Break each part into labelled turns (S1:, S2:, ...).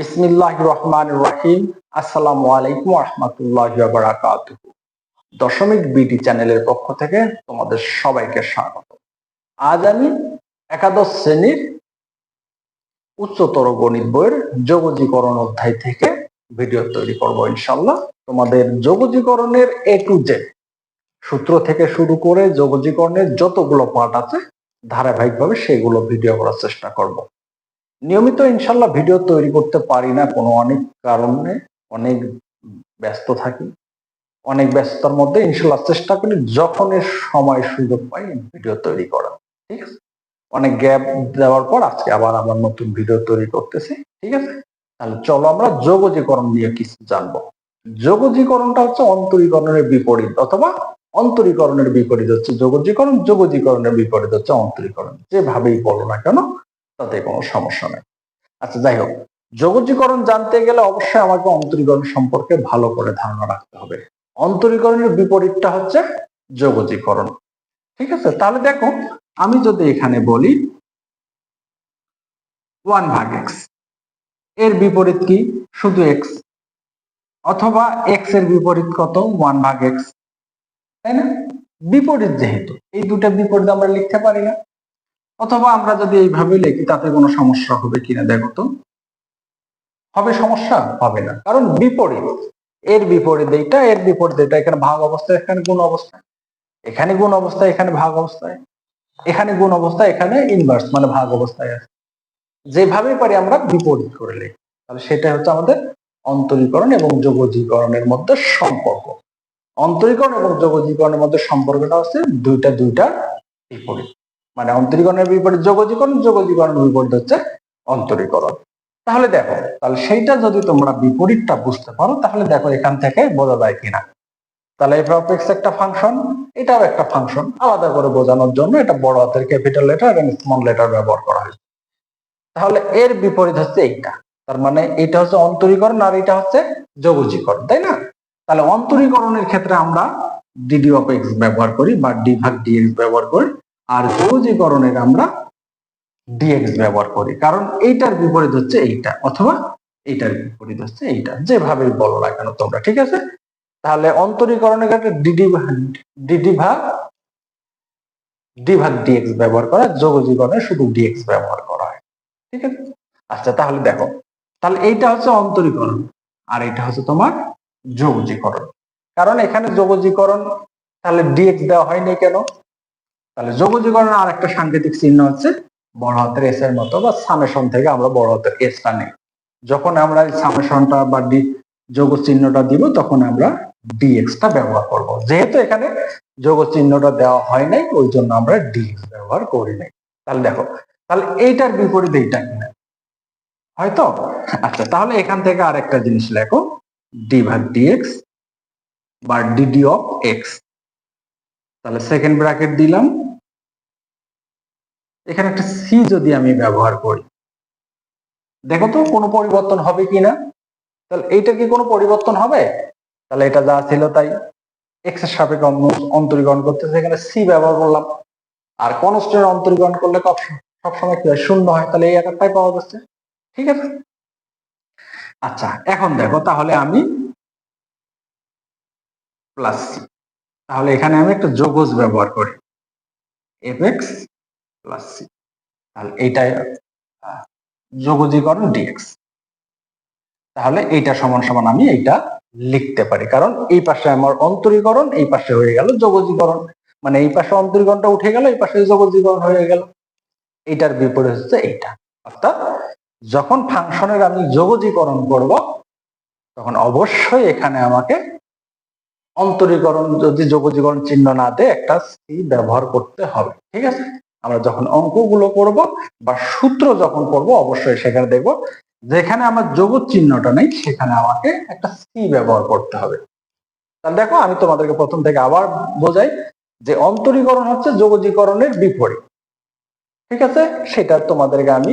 S1: বিসমিল্লাহ রহমান রাহিম। আসসালামু আলাইকুম রহমতুল্লাহ বারাকাত দশমিক বিটি চ্যানেলের পক্ষ থেকে তোমাদের সবাইকে স্বাগত। আজ আমি একাদশ শ্রেণির উচ্চতর গণিত বইয়ের যোগজীকরণ অধ্যায় থেকে ভিডিও তৈরি করব ইনশাল্লাহ তোমাদের যোগজীকরণের এ টু জেড সূত্র থেকে শুরু করে যোগজীকরণের যতগুলো পার্ট আছে, ধারাবাহিকভাবে সেগুলো ভিডিও করার চেষ্টা করব। নিয়মিত ইনশাল্লাহ ভিডিও তৈরি করতে পারি না কোনো অনেক কারণে। অনেক ব্যস্ত থাকি। অনেক ব্যস্ততার মধ্যে ইনশাল্লাহ চেষ্টা করি যখন এর সময় সুযোগ পাই ভিডিও তৈরি করা ঠিক আছে? অনেক গ্যাপ দেওয়ার পর আজকে আবার আবার নতুন ভিডিও তৈরি করতেছি। ঠিক আছে? তাহলে চলো আমরা যোগজীকরণ নিয়ে কিছু জানব। যোগজীকরণটা হচ্ছে অন্তরীকরণের বিপরীত অথবা অন্তরীকরণের বিপরীত হচ্ছে যোগজীকরণ, যোগজীকরণের বিপরীত হচ্ছে অন্তরীকরণ। যেভাবেই বলো না কেন তাতে কোনো সমস্যা নেই। আচ্ছা যাই হোক, যোগজীকরণ জানতে গেলে অবশ্যই আমাকে অন্তরীকরণ সম্পর্কে ভালো করে ধারণা রাখতে হবে। অন্তরীকরণের বিপরীতটা হচ্ছে যোগজীকরণ। ঠিক আছে? তাহলে দেখো, আমি যদি এখানে বলি ওয়ান ভাগ এক্স, এর বিপরীত কি? শুধু এক্স। অথবা এক্সের বিপরীত কত? ওয়ান ভাগ এক্স। তাই না? বিপরীত যেহেতু, এই দুটা বিপরীত আমরা লিখতে পারি না। অথবা আমরা যদি এইভাবে লিখি, তাতে কোনো সমস্যা হবে কিনা দেখো তো? হবে সমস্যা? হবে না। কারণ বিপরীত। এর বিপরীত এইটা, এর বিপরীত এটা এখানে ভাগ অবস্থায়, এখানে গুণ অবস্থায়। এখানে গুণ অবস্থায়, এখানে ভাগ অবস্থায়। এখানে গুণ অবস্থায়, এখানে ইনভার্স মানে ভাগ অবস্থায় আছে। যেভাবে পারি আমরা বিপরীত করে লিখি। তাহলে সেটা হচ্ছে আমাদের অন্তরীকরণ এবং যোগজীকরণের মধ্যে সম্পর্ক। অন্তরীকরণ এবং যোগজীকরণের মধ্যে সম্পর্কটা হচ্ছে দুইটা দুইটা বিপরীত। মানে অন্তরীকরণের বিপরীত, যোগজীকরণ, যোগজীকরণের বিপরীত হচ্ছে অন্তরীকরণ। তাহলে দেখো, তাহলে সেইটা যদি তোমরা বিপরীতটা বুঝতে পারো, তাহলে দেখো এখান থেকে বোঝা যায় কিনা। তাহলে এফ অফ এক্স একটা ফাংশন এটাও একটা ফাংশন আলাদা করে বোঝানোর জন্য এটা বড় হাতের ক্যাপিটাল লেটার এবং স্মল লেটার ব্যবহার করা হয়েছে। তাহলে এর বিপরীত হচ্ছে এইটা, তার মানে এটা হচ্ছে অন্তরীকরণ আর এটা হচ্ছে যোগজীকরণ, তাই না? তাহলে অন্তরীকরণের ক্ষেত্রে আমরা ডিডি অফ এক্স ব্যবহার করি বা ডি ভাগ ডিএক্স ব্যবহার করি। আর যোগজীকরণের আমরা ডিএক্স ব্যবহার করি। কারণ এইটার বিপরীত হচ্ছে এইটা অথবা এইটার বিপরীত হচ্ছে এইটা। যেভাবে বলো না কেন তোমরা, ঠিক আছে? তাহলে অন্তরীকরণের ক্ষেত্রে ডিডি ডিডি ভাগ ডি ভাগ ডিএক্স ব্যবহার করা যোগজীকরণে শুধু ডিএক্স ব্যবহার করা হয়। ঠিক আছে? আচ্ছা তাহলে দেখো, তাহলে এইটা হচ্ছে অন্তরীকরণ আর এটা হচ্ছে তোমার যোগজীকরণ। কারণ এখানে যোগজীকরণ, তাহলে ডিএক্স দেওয়া হয়নি কেন? তাহলে যোগজীকরণ আর একটা সাংকেতিক চিহ্ন হচ্ছে বড় হাতের এস এর মতো বা সামেশন থেকে আমরা বড় হাতের এসটা নেই। যখন আমরা এই সামেশনটা বা ডি যোগ চিহ্নটা দিব, তখন আমরা ডিএক্সটা ব্যবহার করব। যেহেতু এখানে যোগ চিহ্নটা দেওয়া হয় নাই, ওই জন্য আমরা ডিএক্স ব্যবহার করি নাই। তাহলে দেখো, তাহলে এইটার বিপরীত এইটা কিনা হয়তো? আচ্ছা তাহলে এখান থেকে আরেকটা জিনিস লেখো। ডি ভাগ ডিএক্স বা ডিডি অফ এক্স তাহলে সেকেন্ড ব্র্যাকেট দিলাম। এখানে একটা সি যদি আমি ব্যবহার করি। দেখো তো কোনো পরিবর্তন হবে কিনা তাহলে এইটা কি কোনো পরিবর্তন হবে? তাহলে এটা যা ছিল তাই। এক্সের সাপেক্ষে অন্তরীকরণ করতেছে, এখানে সি ব্যবহার করলাম। আর কনস্ট্যান্ট অন্তরীকরণ করলে সব- সবসময় কি হয়? শূন্য হয়। তাহলে এই আকারটাই পাওয়া যাচ্ছে। ঠিক আছে? আচ্ছা এখন দেখো তাহলে আমি প্লাস সি তাহলে এখানে আমি একটা যোগজ ব্যবহার করি। এফ এক্স প্লাস সি তাহলে এইটাই আহ, যোগজীকরণ ডিএক্স তাহলে এইটা সমান সমান আমি এইটা লিখতে পারি। কারণ এই পাশে আমার অন্তরীকরণ এই পাশে হয়ে গেল যোগজীকরণ। মানে এই পাশে অন্তরীকরণটা উঠে গেল এই পাশে যোগজীকরণ হয়ে গেল। এইটার বিপরীত হচ্ছে এইটা। অর্থাৎ যখন ফাংশনের আমি যোগজীকরণ করব তখন অবশ্যই এখানে আমাকে অন্তরীকরণ যদি যোগজীকরণ চিহ্ন না দেয়, একটা সি ব্যবহার করতে হবে, ঠিক আছে? আমরা যখন অঙ্কগুলো করব বা সূত্র যখন করব, অবশ্যই সেখানে দেখব, যেখানে আমার যোগ চিহ্নটা নেই, সেখানে আমাকে একটা সি ব্যবহার করতে হবে। তাহলে দেখো, আমি তোমাদেরকে প্রথম থেকে আবার বোঝাই যে অন্তরীকরণ হচ্ছে যোগজীকরণের বিপরীত, ঠিক আছে? সেটা তোমাদেরকে আমি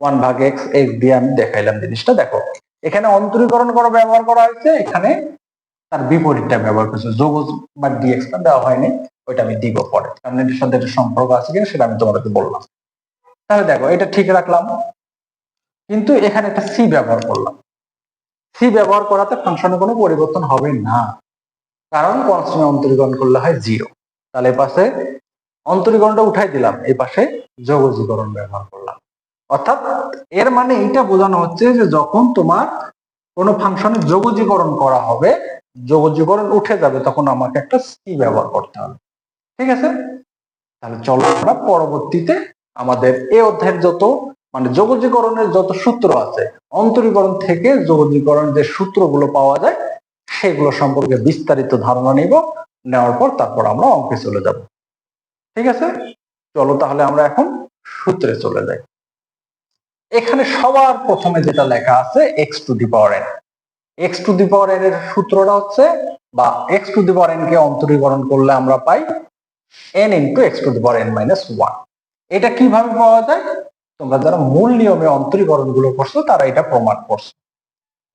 S1: ওয়ান ভাগ এক্স এক্স দিয়ে আমি দেখাইলাম জিনিসটা। দেখো, এখানে অন্তরীকরণ করা, ব্যবহার করা হয়েছে, এখানে তার বিপরীতটা ব্যবহার করছে। যোগ বা ডিএক্সটা দেওয়া হয়নি, ওইটা আমি দিব পরে। কারণ এটার সাথে একটা সম্পর্ক আছে কিনা সেটা আমি তোমাদেরকে বললাম। তাহলে দেখো, এটা ঠিক রাখলাম। কিন্তু এখানে একটা সি ব্যবহার করলাম। সি ব্যবহার করাতে ফাংশনে কোনো পরিবর্তন হবে না। কারণ কনস্ট্যান্ট অন্তরীকরণ করলে হয় জিরো তাহলে পাশে অন্তরীকরণটা উঠাই দিলাম। এই পাশে যোগজীকরণ ব্যবহার করলাম। অর্থাৎ এর মানে এটা বোঝানো হচ্ছে যে যখন তোমার কোনো ফাংশনে যোগজীকরণ করা হবে যোগজীকরণ উঠে যাবে, তখন আমাকে একটা সি ব্যবহার করতে হবে। ঠিক আছে? তাহলে চলো আমরা পরবর্তীতে আমাদের এই অধ্যায়ের যত মানে যোগজীকরণের যত সূত্র আছে, অন্তরীকরণ থেকে যোগজীকরণ যে সূত্রগুলো পাওয়া যায়, সেগুলো সম্পর্কে বিস্তারিত ধারণা নিব। নেওয়ার পর তারপর আমরা অঙ্কে চলে যাব। ঠিক আছে? চলো তাহলে আমরা এখন সূত্রে চলে যাই। এখানে সবার প্রথমে যেটা লেখা আছে X to the power N X to the power এর সূত্রটা হচ্ছে বা X to the power N কে অন্তরীকরণ করলে আমরা পাই N into X to the power N minus one এটা কীভাবে পাওয়া যায়? তোমরা যারা মূল নিয়মে অন্তরীকরণগুলো করছ, তারা এটা প্রমাণ করছ।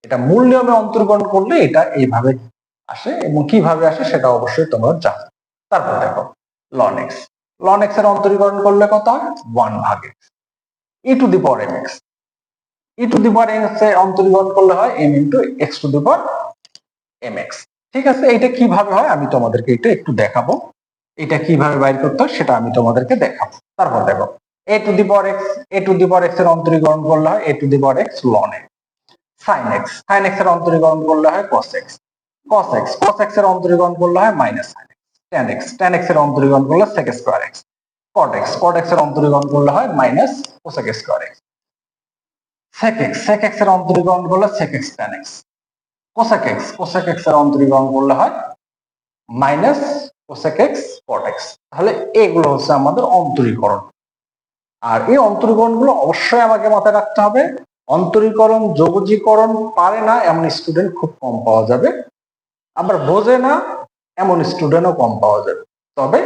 S1: এটা মূল নিয়মে অন্তরীকরণ করলে এটা এইভাবে আসে এবং কীভাবে আসে সেটা অবশ্যই তোমরা জানো। তারপর দেখো লন এক্স লন এক্সের অন্তরীকরণ করলে কত হয়? ওয়ান ভাগ। X e to the power m x e to the power এক্সের অন্তরীকরণ করলে হয় m into x to the power m x ঠিক আছে এটা কীভাবে হয় আমি তোমাদেরকে এটা একটু দেখাবো। এটা কীভাবে বাইর করতে হয় সেটা আমি তোমাদেরকে দেখাবো। তারপর দেখো A to the power X A to the power এক্সের অন্তরীকরণ করলে হয় A to the power X ln X sine X sine এক্সের অন্তরীকরণ করলে হয় কস এক্স কস এক্স কস এক্সের অন্তরীকরণ করলে হয় minus sine X tan X tan এক্সের অন্তরীকরণ করলে sec square X cot X cot এক্সের অন্তরীকরণ করলে হয় minus cosec square X sec X sec sec X X X করলে হয় মাইনাস এক্স এগুলো হচ্ছে আমাদের অন্তরীকরণ। আর এই অন্তরীকরণগুলো অবশ্যই আমাকে মাথায় রাখতে হবে। অন্তরীকরণ, যোগজীকরণ পারে না, এমন স্টুডেন্ট খুব কম পাওয়া যাবে। আবার বোঝে না, এমন স্টুডেন্টও কম পাওয়া যাবে। তবে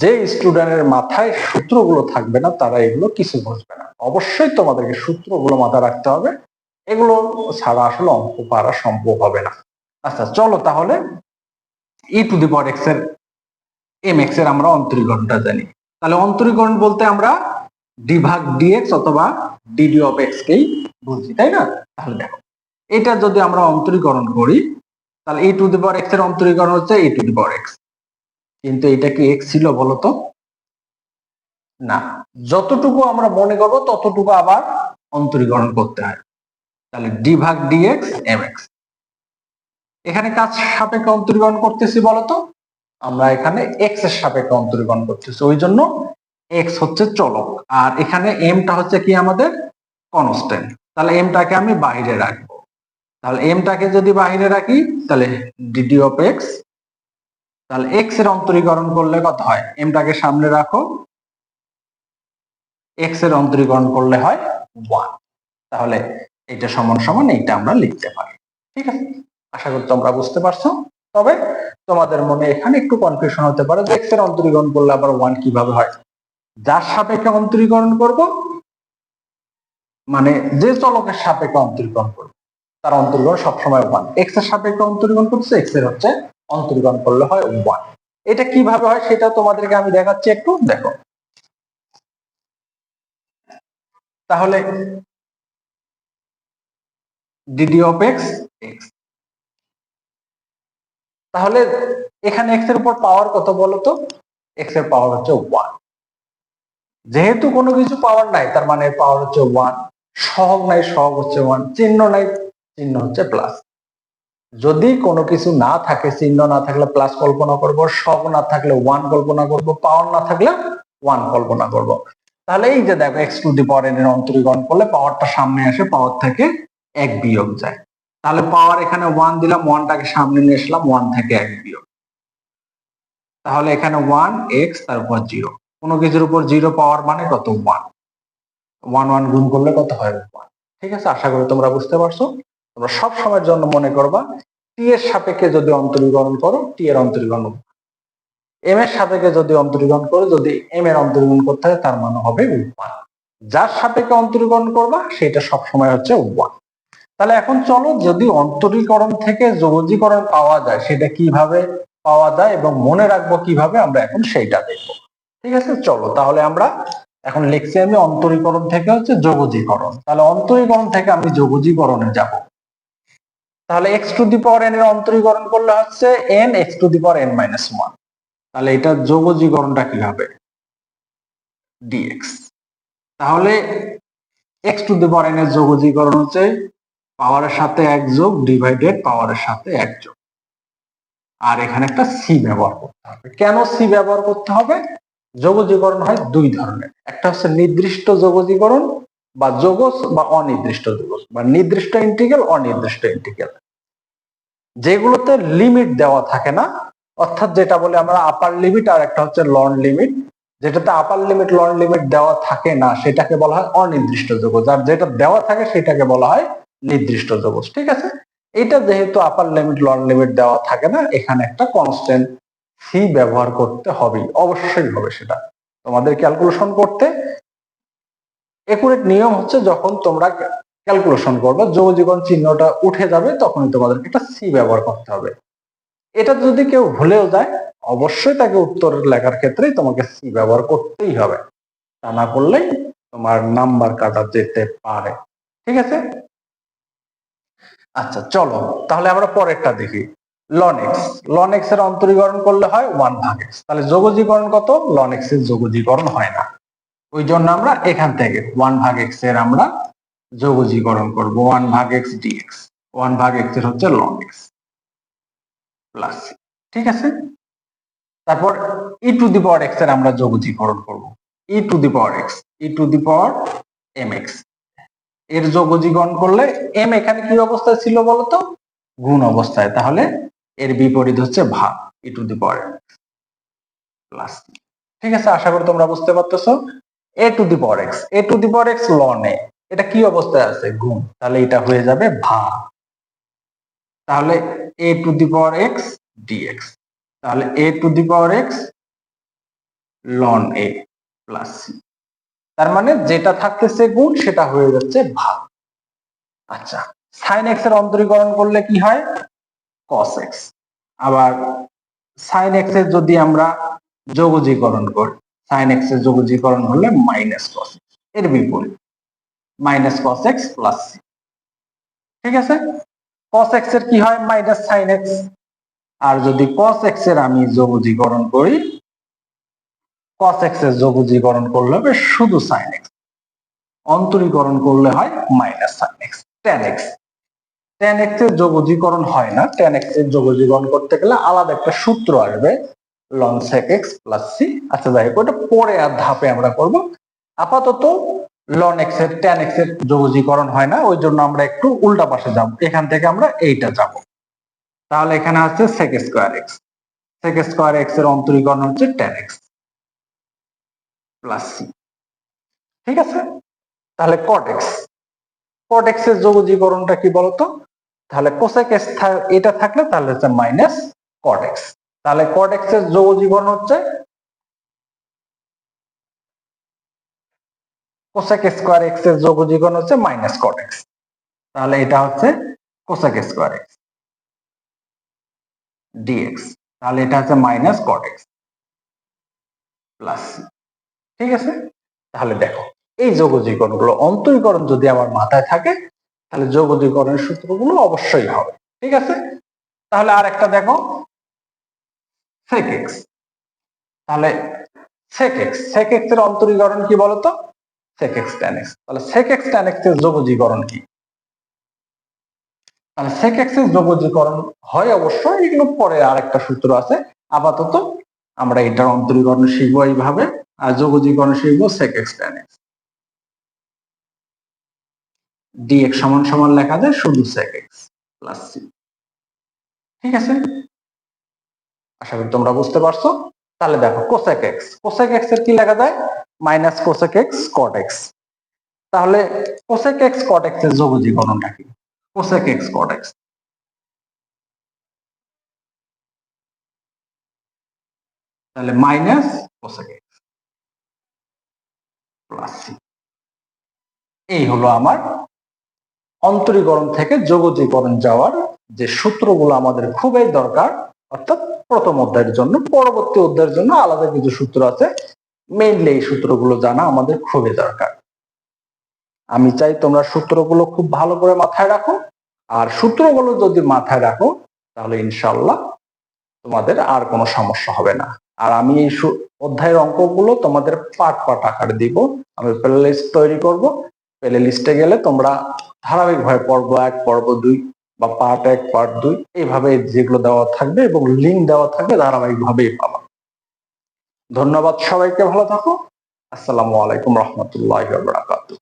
S1: যে স্টুডেন্টের মাথায় সূত্রগুলো থাকবে না, তারা এগুলো কিছু বুঝবে না। অবশ্যই তোমাদেরকে সূত্রগুলো মাথায় রাখতে হবে। এগুলো ছাড়া আসলে অঙ্ক পারা সম্ভব হবে না। আচ্ছা চলো তাহলে ই টু দি পাওয়ার এক্সের এম এক্সের আমরা অন্তরীকরণটা জানি। তাহলে অন্তরীকরণ বলতে আমরা ডি ভাগ ডিএক্স অথবা ডিডি অফ এক্স কেই বুঝি, তাই না? তাহলে দেখো, এটা যদি আমরা অন্তরীকরণ করি, তাহলে এ টু দি পাওয়ার এক্সের অন্তরীকরণ হচ্ছে এ টু দি পাওয়ার এক্স কিন্তু এটা কি এক্স ছিল বলতো? না, যতটুকু আমরা মনে করব ততটুকু আবার অন্তরীকরণ করতে হয়। তাহলে ডি ভাগ ডিএক্স এম এক্স এখানে কাজ সাপেক্ষে অন্তরীকরণ করতেছি বলতো? আমরা এখানে এক্সের সাপেক্ষে অন্তরীকরণ করতেছি, ওই জন্য এক্স হচ্ছে চলক। আর এখানে এমটা হচ্ছে কি আমাদের কনস্ট্যান্ট তাহলে এমটাকে আমি বাইরে রাখব। তাহলে এমটাকে যদি বাইরে রাখি, তাহলে ডিডি অফ এক্স তাহলে এক্সের অন্তরীকরণ করলে কত হয়? এমটাকে সামনে রাখো। এক্সের অন্তরীকরণ করলে হয় ওয়ান তাহলে এটা সমান সমান এইটা আমরা লিখতে পারি। ঠিক আছে? আশা করি তোমরা বুঝতে পারছ। তবে তোমাদের মনে এখানে একটু কনফিউশন হতে পারে যে এক্সের অন্তরীকরণ করলে আবার ওয়ান কীভাবে হয়? যার সাপেক্ষে অন্তরীকরণ করব মানে যে চলকের সাপেক্ষে অন্তরীকরণ করব, তার অন্তরীকরণ সবসময় ওয়ান এক্সের সাপেক্ষে অন্তরীকরণ করছে এক্সের হচ্ছে অন্তরীকরণ করলে হয় ওয়ান এটা কীভাবে হয় সেটা তোমাদেরকে আমি দেখাচ্ছি একটু, দেখো। তাহলে ডিডি অফ এক্স এক্স তাহলে এখানে এক্সের উপর পাওয়ার কত বলতো? এক্সের পাওয়ার হচ্ছে ওয়ান যেহেতু কোনো কিছু পাওয়ার নাই, তার মানে পাওয়ার হচ্ছে ওয়ান সহগ নাই, সহগ হচ্ছে ওয়ান চিহ্ন নাই, চিহ্ন হচ্ছে প্লাস যদি কোনো কিছু না থাকে, চিহ্ন না থাকলে প্লাস কল্পনা করব সহগ না থাকলে ওয়ান কল্পনা করব পাওয়ার না থাকলে ওয়ান কল্পনা করব। তাহলে এই যে দেখো এক্স টু দি পাওয়ার এর অন্তরীকরণ করলে পাওয়ারটা সামনে আসে পাওয়ার থেকে এক বিয়োগ যায়। তাহলে পাওয়ার এখানে ওয়ান দিলাম ওয়ানটাকে সামনে নিয়ে আসলাম ওয়ান থেকে এক বিয়োগ। তাহলে এখানে ওয়ান এক্স তারপর জিরো কোনো কিছুর উপর জিরো পাওয়ার মানে কত? ওয়ান ওয়ান ওয়ান গুণ করলে কত হয়? ওয়ান ঠিক আছে? আশা করি তোমরা বুঝতে পারছ। তোমরা সব সময়ের জন্য মনে করবা টি এর সাপেক্ষে যদি অন্তরীকরণ করো টি এর অন্তরীকরণ এম এর সাপেক্ষে যদি অন্তরীকরণ করো, যদি এম এর অন্তরীকরণ করতে হয়, তার মানে হবে ওয়ান যার সাপেক্ষে অন্তরীকরণ করবা, সেটা সব সময় হচ্ছে ওয়ান তাহলে এখন চলো, যদি অন্তরীকরণ থেকে যোগজীকরণ পাওয়া যায়, সেটা কীভাবে পাওয়া যায় এবং মনে রাখব কীভাবে, আমরা এখন সেইটা দেখব। ঠিক আছে? চলো, তাহলে আমরা এখন লিখছি আমি অন্তরীকরণ থেকে হচ্ছে যোগজীকরণ তাহলে অন্তরীকরণ থেকে আমি যোগজীকরণে যাব। তাহলে X to the power N এর অন্তরীকরণ করলে হচ্ছে N X to the power N minus one তাহলে এটা যোগজীকরণটা কি হবে ডিএক্স তাহলে X to the power N এর যোগজীকরণ হচ্ছে পাওয়ারের সাথে এক যোগ ডিভাইডেড পাওয়ারের সাথে এক যোগ। আর এখানে একটা সি ব্যবহার করতে হবে। কেন সি ব্যবহার করতে হবে? যোগজীকরণ হয় দুই ধরনের। একটা হচ্ছে নির্দিষ্ট যোগজীকরণ বা যোগজ বা অনির্দিষ্ট যোগজ বা নির্দিষ্ট ইন্টিগ্রাল অনির্দিষ্ট ইন্টিগ্রাল যেগুলোতে লিমিট দেওয়া থাকে না, অর্থাৎ যেটা বলে আমরা আপার লিমিট আর একটা হচ্ছে লন লিমিট যেটাতে আপার লিমিট লন লিমিট দেওয়া থাকে না, সেটাকে বলা হয় অনির্দিষ্ট যোগজ আর যেটা দেওয়া থাকে সেটাকে বলা হয় নির্দিষ্ট যোগজ ঠিক আছে? এটা যেহেতু আপার লিমিট লন লিমিট দেওয়া থাকে না, এখানে একটা কনস্ট্যান্ট সি ব্যবহার করতে হবে অবশ্যই হবে সেটা। তোমাদের ক্যালকুলেশন করতে একুরেট নিয়ম হচ্ছে যখন তোমরা ক্যালকুলেশন করবে, যোগজীবন চিহ্নটা উঠে যাবে, তখনই তোমাদেরকে একটা সি ব্যবহার করতে হবে। এটা যদি কেউ ভুলেও যায়, অবশ্যই তাকে উত্তর লেখার ক্ষেত্রে তোমাকে সি ব্যবহার করতেই হবে। তা না করলেই তোমার নাম্বার কাটা যেতে পারে। ঠিক আছে? আচ্ছা চলো, তাহলে আমরা পরেরটা দেখি। লন এক্স লন এক্সের অন্তরীকরণ করলে হয় ওয়ান ভাগ এক্স তাহলে যোগজীকরণ কত? লন এক্সের যোগজীকরণ হয় না। ওই জন্য আমরা এখান থেকে ওয়ান ভাগ এক্সের আমরা যোগজীকরণ করব। ওয়ান ভাগ এক্স ডিএক্স ওয়ান ভাগ এক্সের হচ্ছে লং এক্স প্লাস ঠিক আছে? তারপর ই টু দি পাওয়ার এক্সের আমরা যোগজীকরণ করব। E to the power X E to the power M এক্সের যোগজীকরণ করলে এম এখানে কি অবস্থায় ছিল বলতো? গুণ অবস্থায়। তাহলে এর বিপরীত হচ্ছে ভাগ E to the power X plus ঠিক আছে? আশা করি তোমরা বুঝতে পারতেছো। A to the power X A to the power X ln A এটা কি অবস্থায় আছে? গুণ। তাহলে এটা হয়ে যাবে ভাগ। তাহলে A to the power X DX তাহলে A to the power X ln A plus C তার মানে যেটা থাকতেছে গুণ, সেটা হয়ে যাচ্ছে ভাগ। আচ্ছা সাইন এক্সের অন্তরীকরণ করলে কি হয়? কস এক্স আবার সাইন এক্সের যদি আমরা যোগজীকরণ করি সাইন এক্সের যোগজীকরণ হলে মাইনাস কস এর বিপরীত। Minus cos X plus C ঠিক আছে? কস এক্সের কি হয়? মাইনাস সাইন এক্স আর যদি কস এক্সের আমি যোগজীকরণ করি কস এক্সের যোগজীকরণ করলে হবে শুধু সাইন এক্স অন্তরীকরণ করলে হয় minus sine X tan X tan এক্সের যোগজীকরণ হয় না। টেন এক্সের যোগজীকরণ করতে গেলে আলাদা একটা সূত্র আসবে ln sec x plus c আচ্ছা যাই হোক, ওটা পরে আর ধাপে আমরা করব। আপাতত লন এক্সের টেন এক্সের যোগজীকরণ হয় না, ওই জন্য আমরা একটু উল্টা পাশে যাব। এখান থেকে আমরা এইটা যাব। তাহলে এখানে আছে sec square x sec square এক্সের অন্তরীকরণ হচ্ছে টেন এক্স প্লাস সি ঠিক আছে? তাহলে কট এক্স কট এক্সের যোগজীকরণটা কি বলতো? তাহলে কোসেক এটা থাকলে তাহলে হচ্ছে মাইনাস কট এক্স তাহলে কট এক্সের যোগজীকরণ হচ্ছে কোসেক স্কোয়ার এক্সের যোগজীকরণ হচ্ছে মাইনাস কট এক্স তাহলে এটা হচ্ছে কোসেক স্কোয়ার এক্স ডিএক্স তাহলে এটা হচ্ছে মাইনাস কট এক্স প্লাস ঠিক আছে? তাহলে দেখো, এই যোগজীকরণগুলো অন্তরীকরণ যদি আমার মাথায় থাকে, তাহলে যোগজীকরণের সূত্রগুলো অবশ্যই হবে। ঠিক আছে? তাহলে আর একটা দেখো। সেক এক্স তাহলে সেক এক্স সেক এক্সের অন্তরীকরণ কি বলতো? সেক এক্স ট্যান এক্স তাহলে সেক এক্স যোগজীকরণ কি? তাহলে সেক যোগজীকরণ হয় অবশ্যই এগুলো পরে আরেকটা সূত্র আছে। আপাতত আমরা এটার অন্তরীকরণ শিখব এইভাবে, আর যোগজীকরণ শিখব সেক এক্স ট্যান এক্স সমান সমান লেখা যায় শুধু সেক এক্স প্লাস সি ঠিক আছে? আশা করি তোমরা বুঝতে পারছ। তাহলে দেখো কোসেক এক্স কোসেক এক্সের কি লেখা যায়? Minus cosec x cot x তাহলে কোসেক এক্স কট এক্সের যোগজীকরণটা কি? কোসেক এক্স কট এক্স তাহলে মাইনাস কোসেক এক্স প্লাস এই হলো আমার অন্তরীকরণ থেকে যোগজীকরণ যাওয়ার যে সূত্রগুলো আমাদের খুবই দরকার। অর্থাৎ প্রথম অধ্যায়ের জন্য, পরবর্তী অধ্যায়ের জন্য আলাদা কিছু সূত্র আছে। মেইনলি এই সূত্রগুলো জানা আমাদের খুবই দরকার। আমি চাই তোমরা সূত্রগুলো খুব ভালো করে মাথায় রাখো। আর সূত্রগুলো যদি মাথায় রাখো, তাহলে ইনশাল্লাহ তোমাদের আর কোনো সমস্যা হবে না। আর আমি এই অধ্যায়ের অঙ্কগুলো তোমাদের পার্ট পার্ট আকারে দিব। আমি প্লে লিস্ট তৈরি করব। প্লে লিস্টে গেলে তোমরা ধারাবাহিকভাবে পর্ব এক, পর্ব দুই বা পার্ট এক পার্ট দুই এইভাবে যেগুলো দেওয়া থাকবে এবং লিঙ্ক দেওয়া থাকবে ধারাবাহিকভাবেই পাবা। ধন্যবাদ সবাইকে, ভালো থাকো। আসসালামু আলাইকুম রহমতুল্লাহ বারাকাতুহ।